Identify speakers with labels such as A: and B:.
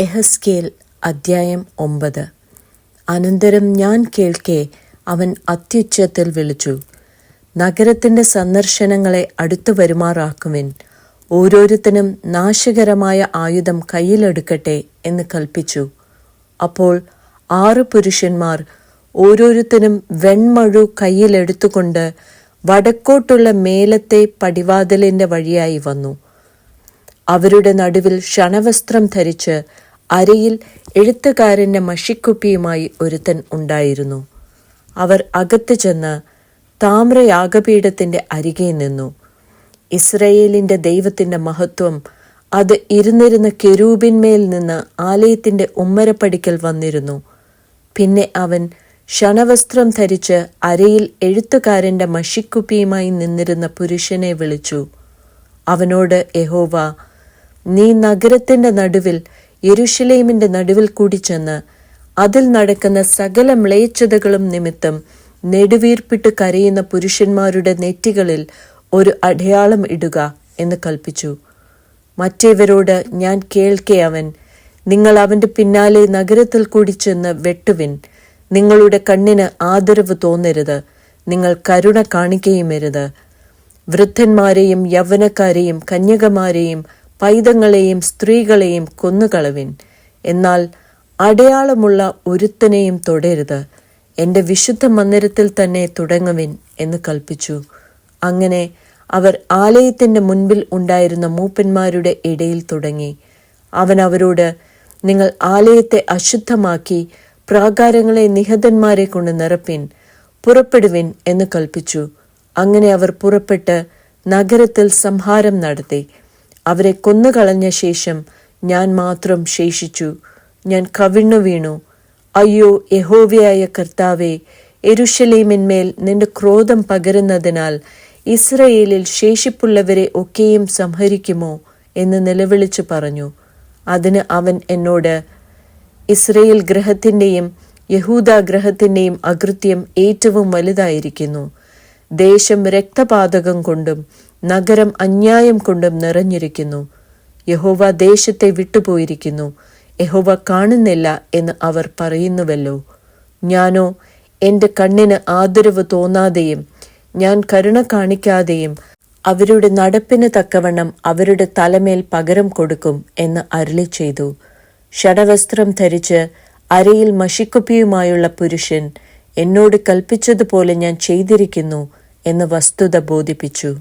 A: എഹസ്കേൽ അദ്ധ്യായം ഒമ്പത്. അനന്തരം ഞാൻ കേൾക്കെ അവൻ അത്യുച്ചത്തിൽ വിളിച്ചു. നഗരത്തിന്റെ സന്ദർശനങ്ങളെ അടുത്തു വരുമാറാക്കുവിൻ. ഓരോരുത്തനും നാശകരമായ ആയുധം കയ്യിലെടുക്കട്ടെ എന്ന് കൽപ്പിച്ചു. അപ്പോൾ ആറ് പുരുഷന്മാർ ഓരോരുത്തനും വെൺമഴു കയ്യിലെടുത്തുകൊണ്ട് വടക്കോട്ടുള്ള മേലത്തെ പടിവാതിലിന്റെ വഴിയായി വന്നു. അവരുടെ നടുവിൽ ക്ഷണവസ്ത്രം ധരിച്ച് അരയിൽ എഴുത്തുകാരന്റെ മഷിക്കുപ്പിയുമായി ഒരുത്തൻ ഉണ്ടായിരുന്നു. അവർ അകത്ത് ചെന്ന് താമ്രയാഗപീഠത്തിന്റെ അരികെ നിന്നു. ഇസ്രയേലിന്റെ ദൈവത്തിന്റെ മഹത്വം അത് ഇരുന്നിരുന്ന കെരൂബിന്മേൽ നിന്ന് ആലയത്തിന്റെ ഉമ്മരപ്പടിക്കൽ വന്നിരുന്നു. പിന്നെ അവൻ ക്ഷണവസ്ത്രം ധരിച്ച് അരയിൽ എഴുത്തുകാരന്റെ മഷിക്കുപ്പിയുമായി നിന്നിരുന്ന പുരുഷനെ വിളിച്ചു. അവനോട് യഹോവ നീ നഗരത്തിന്റെ നടുവിൽ യെരുഷലേമിന്റെ നടുവിൽ കൂടി ചെന്ന് അതിൽ നടക്കുന്ന സകല മ്ലേച്ഛതകളും നിമിത്തം നെടുവീർപ്പിട്ട് കരയുന്ന പുരുഷന്മാരുടെ നെറ്റികളിൽ ഒരു അടയാളം ഇടുക എന്ന് കൽപ്പിച്ചു. മറ്റേവരോട് ഞാൻ കേൾക്കെ അവൻ നിങ്ങൾ അവന്റെ പിന്നാലെ നഗരത്തിൽ കൂടി ചെന്ന് വെട്ടുവിൻ. നിങ്ങളുടെ കണ്ണിന് ആദരവ് തോന്നരുത് നിങ്ങൾ കരുണ കാണിക്കുകയുമരുത് വൃദ്ധന്മാരെയും യൗവനക്കാരെയും കന്യകമാരെയും പൈതങ്ങളെയും സ്ത്രീകളെയും കൊന്നുകളവിൻ. എന്നാൽ അടയാളമുള്ള ഒരുത്തനെയും തൊടരുത്. എന്റെ വിശുദ്ധ മന്ദിരത്തിൽ തന്നെ തുടങ്ങുവിൻ എന്ന് കൽപ്പിച്ചു. അങ്ങനെ അവർ ആലയത്തിന്റെ മുൻപിൽ ഉണ്ടായിരുന്ന മൂപ്പന്മാരുടെ ഇടയിൽ തുടങ്ങി. അവൻ അവരോട് നിങ്ങൾ ആലയത്തെ അശുദ്ധമാക്കി പ്രാകാരങ്ങളെ നിഹതന്മാരെ കൊണ്ട് നിറപ്പിൻ പുറപ്പെടുവിൻ എന്ന് കൽപ്പിച്ചു. അങ്ങനെ അവർ പുറപ്പെട്ട് നഗരത്തിൽ സംഹാരം നടത്തി. അവരെ കൊന്നുകളഞ്ഞ ശേഷം ഞാൻ മാത്രം ശേഷിച്ചു. ഞാൻ കവിണ്ണു വീണു. അയ്യോ യഹോവയായ കർത്താവെ എരുഷലേമിന്മേൽ നിന്റെ ക്രോധം പകരുന്നതിനാൽ ഇസ്രയേലിൽ ശേഷിപ്പുള്ളവരെ ഒക്കെയും സംഹരിക്കുമോ എന്ന് നിലവിളിച്ചു പറഞ്ഞു. അതിന് അവൻ എന്നോട് ഇസ്രയേൽ ഗ്രഹത്തിന്റെയും യഹൂദ ഗ്രഹത്തിന്റെയും അകൃത്യം ഏറ്റവും വലുതായിരിക്കുന്നു. ദേശം രക്തപാതകം കൊണ്ടും നഗരം അന്യായം കൊണ്ടും നിറഞ്ഞിരിക്കുന്നു. യഹോവ ദേശത്തെ വിട്ടുപോയിരിക്കുന്നു. യഹോവ കാണുന്നില്ല എന്ന് അവർ പറയുന്നുവല്ലോ. ഞാനോ എന്റെ കണ്ണിന് ആദരവ് തോന്നാതെയും ഞാൻ കരുണ കാണിക്കാതെയും അവരുടെ നടപ്പിന് തക്കവണ്ണം അവരുടെ തലമേൽ പകരം കൊടുക്കും എന്ന് അരുളി ചെയ്തു ഷടവസ്ത്രം ധരിച്ച് അരയിൽ മഷിക്കുപ്പിയുമായുള്ള പുരുഷൻ എന്നോട് കൽപ്പിച്ചതുപോലെ ഞാൻ ചെയ്തിരിക്കുന്നു എന്ന് വസ്തുത ബോധിപ്പിച്ചു.